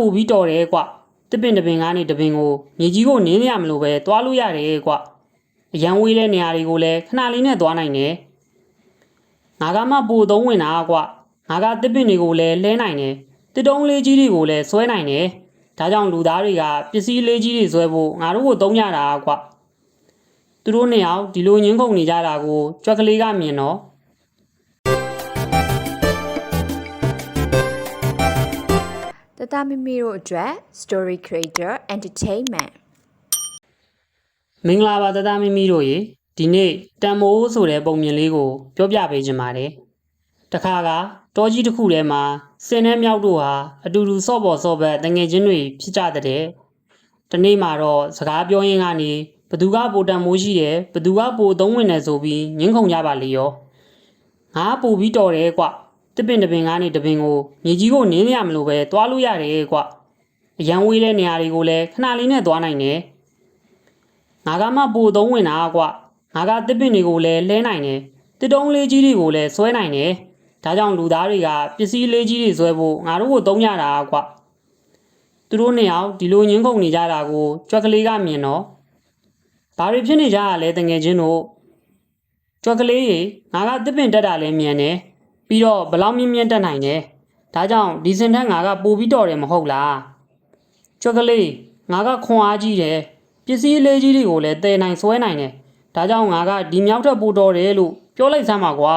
ပို့ပြီးတော်တယ်ကွတစ်ပင်တစ်ပင်ကနေတစ်ပင်ကိုမြေကြီးကိုနင်းရမလို့ပဲသွားလို့ရတယ်ကွအရန်ဝေးတဲ့နေရာတွေကိုလည်းခဏလေးနဲ့သွားနိုင်တယ်ငါကမှပို့သုံးဝင်တာကွငါကတစ်ပင်တွေကိုလည်းလဲနိုင်တယ်တစ်တုံးလေးကြီးတွေကိုလည်းဆွဲနိုင်တယ်ဒါကြောင့်လူသားတွေကပစ္စည်းလေးကြီးတွေဆွဲဖို့ငါတို့ကိုသုံးကြတာကွသူတို့နှစ်ယောက်ဒီလိုညှင်းခုန်နေကြတာကိုကြွက်ကလေးကမြင်တော့ တတမီမီတို့အတွက် story creator entertainment မင်္ဂလာပါတသားမီမီတို့ရေဒီနေ့တန်မိုးဆိုတဲ့ပုံမြင်လေးကိုပြောပြပေးချင်ပါတယ်တခါကတောကြီးတစ်ခုထဲမှာစင်နဲ့မြောက်တို့ဟာအတူတူစော့ပေါ်စော့ဘက်တငယ်ချင်းတွေဖြစ်ကြတဲ့တနေ့မှာတော့စကားပြောရင်းကနေဘသူကပိုတန်မိုးရှိတယ်ဘသူကပိုသုံးဝင်တယ်ဆိုပြီးညှင်းခုန်ကြပါလေရောငါပိုပြီးတော်တယ်ကွ တစ်ပင်တစ်ပင်ကနေတစ်ပင်ကိုမြေကြီးကိုနင်းရမလို့ပဲသွားလို့ရတယ်ကွအရန်ဝေးတဲ့နေရာတွေကိုလည်းခဏလေးနဲ့သွားနိုင်တယ်ငါကမှပို့သုံးဝင်တာကွငါကတစ်ပင်တွေကိုလည်းလဲနိုင်တယ်တစ်တုံးလေးကြီးတွေကိုလည်းဆွဲနိုင်တယ်ဒါကြောင့်လူသားတွေကပစ္စည်းလေးကြီးတွေဆွဲဖို့ငါတို့ကိုသုံးကြတာကွသူတို့နှစ်ယောက်ဒီလိုညှင်းခုန်နေကြတာကိုကြွက်ကလေးကမြင်တော့ဘာတွေဖြစ်နေကြရလဲတငယ်ချင်းတို့ကြွက်ကလေးရေငါကတစ်ပင်တက်တာလည်းမြင်တယ် ပြီးတော့ဘလောက်မြင့်မြင့်တက်နိုင်တယ်ဒါကြောင့်ဒီစင်ထက်ငါကပိုပြီးတော်တယ်မဟုတ်လားချောကလေးငါကခွန်အားကြီးတယ်ပစ္စည်းလေးကြီးတွေကိုလည်းတည်နိုင်ဆွဲနိုင်တယ်ဒါကြောင့်ငါကဒီမြောက်ထက်ပိုတော်တယ်လို့ပြောလိုက်စမ်းပါကွာ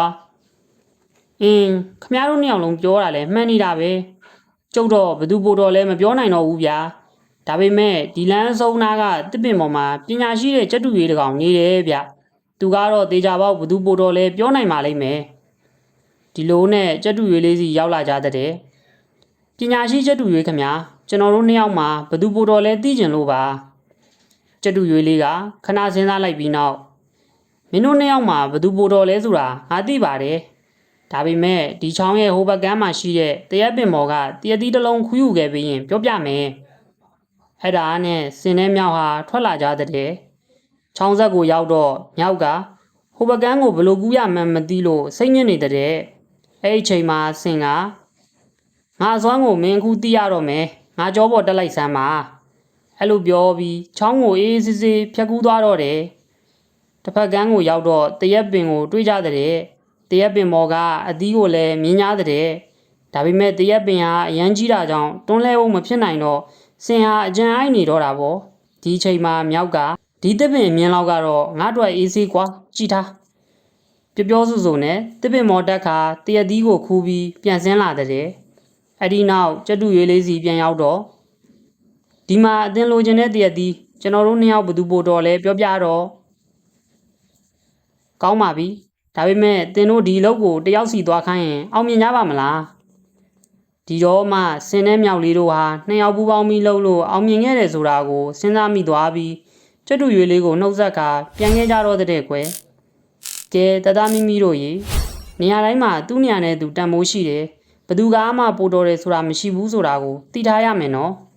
အင်းခမရတို့နှစ်ယောက်လုံးပြောတာလဲမှန်နေတာပဲကျုပ်တော့ဘယ်သူပိုတော်လဲမပြောနိုင်တော့ဘူးဗျာဒါပေမဲ့ဒီလန်းအစုံနာကတစ်ပင်ပေါ်မှာပညာရှိတဲ့ကျက်တူရေးတကောင်နေတယ်ဗျသူကတော့တေချာပေါက်ဘယ်သူပိုတော်လဲပြောနိုင်ပါလိမ့်မယ် ဒီလိုနဲ့ကျက်တူရေးလေးစီရောက်လာကြတဲ့ပညာရှိကျက်တူရွေးခမညာကျွန်တော်တို့နှစ်ယောက်မှာဘသူပိုတော်လဲသိကျင်လို့ပါကျက်တူရွေးလေးကခဏစဉ်းစားလိုက်ပြီးနောက်မင်းတို့နှစ်ယောက်မှာဘသူပိုတော်လဲဆိုတာငါသိပါတယ်ဒါပေမဲ့ဒီချောင်းရဲ့ဟိုဘက်ကမ်းမှာရှိတဲ့တရက်ပင်မော်ကတရက်သီးတစ်လုံးခူးယူခဲ့ပြီးရင်ပြောပြမယ်အဲ့ဒါနဲ့စင်တဲ့မြောက်ဟာထွက်လာကြတဲ့ချောင်းဆက်ကိုရောက်တော့မြောက်ကဟိုဘက်ကမ်းကိုဘယ်လိုကူးရမှန်းမသိလို့စိတ်ညစ်နေတဲ့ အဲ့ဒီအချိန်မှာစင်ကငါအစွမ်းကိုမင်းအခုသိရတော့မယ်ငါကြောပေါ်တက်လိုက်စမ်းပါအဲ့လိုပြောပြီးချောင်းကိုအေးအေးဆေးဆေးဖြတ်ကူးသွားတော့တယ်တစ်ဖက်ကန်းကိုရောက်တော့တရက်ပင်ကိုတွေးကြတဲ့တရက်ပင်မော်ကအသီးကိုလည်းမြင်းညာတဲ့ဒါပေမဲ့တရက်ပင်ဟာအရန်ကြီးတာကြောင့်တွန်းလဲဖို့မဖြစ်နိုင်တော့စင်ဟာအကြံအိုက်နေတော့တာပေါ့ဒီအချိန်မှာမြောက်ကဒီတစ်ပင်မြင်းလောက်ကတော့ငါ့အတွက်အေးဆေးကွာကြည်ထား ပျော်ပျောဆူဆူနဲ့တစ်ပင်မော်တက်ခါတရက်သီးကိုခူးပြီးပြန်ဆင်းလာတဲ့အဲ့ဒီနောက်ကျက်တူရွေးလေးစီပြန်ရောက်တော့ဒီမှာအတင်လိုချင်တဲ့တရက်ဒီကျွန်တော်တို့နှစ်ယောက်ဘယ်သူပို့တော်လဲပြောပြတော့ကောင်းပါပြီဒါပေမဲ့တင်တို့ဒီလောက်ကိုတယောက်စီသွားခိုင်းရင်အောင်မြင်ကြပါမလားဒီတော့မှစင်တဲ့မြောက်လေးတို့ဟာနှစ်ယောက်ပူးပေါင်းပြီးလှုပ်လို့အောင်မြင်ခဲ့တယ်ဆိုတာကိုစဉ်းစားမိသွားပြီးကျက်တူရွေးလေးကိုနှုတ်ဆက်ခါပြန်ခဲ့ကြတော့တဲ့ကွယ် ကဲတသားမိမိတို့ရေနေရာတိုင်းမှာသူ့နေရာနဲ့သူတန်မိုးရှိတယ်ဘသူကမှပိုတော်တယ်ဆိုတာမရှိဘူးဆိုတာကိုသိထားရမယ်နော်။